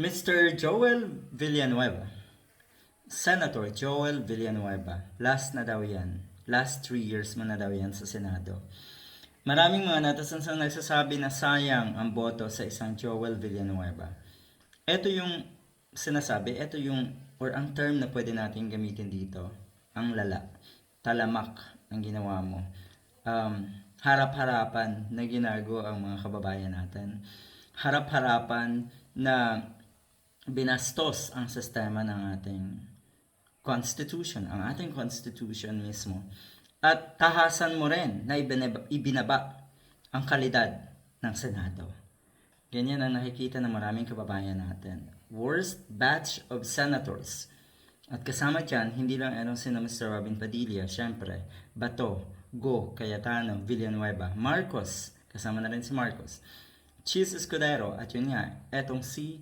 Mr. Joel Villanueva. Senator Joel Villanueva. Last na daw yan. Last three years mo na daw yan sa Senado. Maraming mga netizens ang nagsasabi na sayang ang boto sa isang Joel Villanueva. Ito yung sinasabi, ito yung, or ang term na pwede natin gamitin dito, ang lala. Talamak ang ginawa mo. Um, harap-harapan na ginago ang mga kababayan natin. Harap-harapan na binastos ang sistema ng ating constitution, ang ating constitution mismo. At tahasan mo rin na ibinaba, ang kalidad ng Senado. Ganyan ang nakikita ng maraming kababayan natin. Worst batch of senators. At kasama dyan, hindi lang erong sina Mr. Robin Padilla, syempre, Bato, Go, Cayetano, Villanueva, Marcos, kasama na rin si Marcos, Chis Escudero, at yun nga, etong si,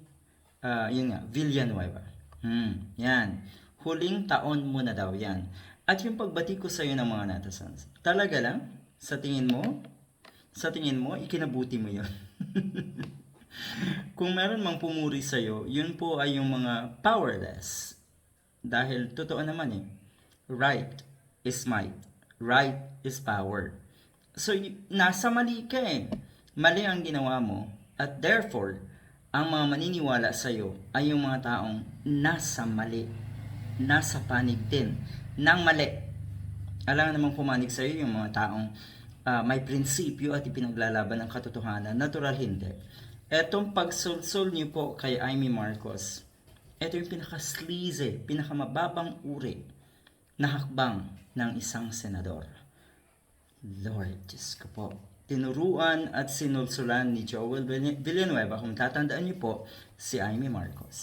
ah, yun nga, Villanueva. Hmm, yan. Huling taon mo na daw yan. At yung pagbati ko sa'yo ng mga netizens, talaga lang, sa tingin mo, sa tingin mo, ikinabuti mo yun. Kung meron mang pumuri sa'yo, yun po ay yung mga powerless. Dahil totoo naman eh, right is might, right is power. So, nasa mali ka eh. Mali ang ginawa mo. At therefore, ang mga maniniwala sa'yo ay yung mga taong nasa mali. Nasa panig din ng mali. Alam namang pumanig sa'yo yung mga taong ah, may prinsipyo at ipinaglalaban ng katotohanan. Natural hindi. Etong pagsulsul niyo po kay Amy Marcos, ito yung pinaka-sleazy, pinakamababang uri na hakbang ng isang senador. Lord, Diyos ko po. Tinuruan at sinulsulan ni Joel Villanueva, kung tatandaan niyo po, si Amy Marcos.